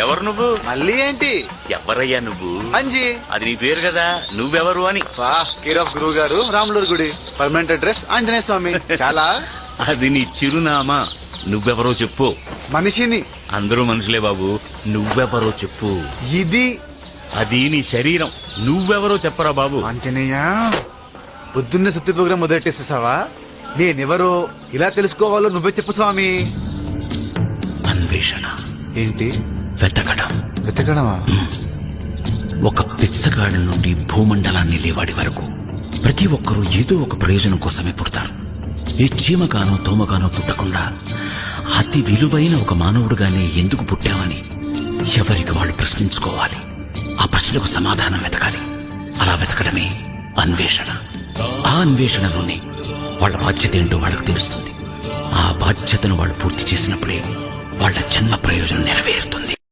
ఎవరు నువ్వు? మళ్ళీ ఏంటి? ఎవరయ్యా నువ్వు? అంజీ. అది నీ పేరు కదా. నువ్వెవరు అని? కేర్ ఆఫ్ గురువు గారు రాములూరు గుడి. Permanent address Anjaneya Swamy. చాలా. అది నీ చిరునామా. నువ్వెవరో చెప్పు. మనిషిని. అందరూ మనుషులే బాబు. నువ్వెవరో చెప్పు. ఇది. అది నీ శరీరం. నువ్వెవరో చెప్పరా బాబు. ఆంజనేయ పొద్దున్న సుత్తి ప్రోగ్రాం మొదలెట్టేసేసావా? నేనెవరో ఇలా తెలుసుకోవాలో నువ్వే చెప్పు స్వామి. అన్వేషణ. ఏంటి? వెతకడం. వెతకడమా? ఒక పిచ్చగాడి నుండి భూమండలాన్ని లేవాడి వరకు ప్రతి ఒక్కరూ ఏదో ఒక ప్రయోజనం కోసమే పుడతారు. ఈ చీమగానో తోమగానో పుట్టకుండా అతి విలువైన ఒక మానవుడుగానే ఎందుకు పుట్టామని ఎవరికి వాళ్ళు ప్రశ్నించుకోవాలి? ఆ ప్రశ్నకు సమాధానం వెతకాలి. అలా వెతకడమే అన్వేషణ. ఆ అన్వేషణలోనే వాళ్ళ బాధ్యత ఏంటో వాళ్ళకి తెలుస్తుంది. ఆ బాధ్యతను వాళ్ళు పూర్తి చేసినప్పుడే వాళ్ళ జన్మ ప్రయోజనం నెరవేరుతుంది.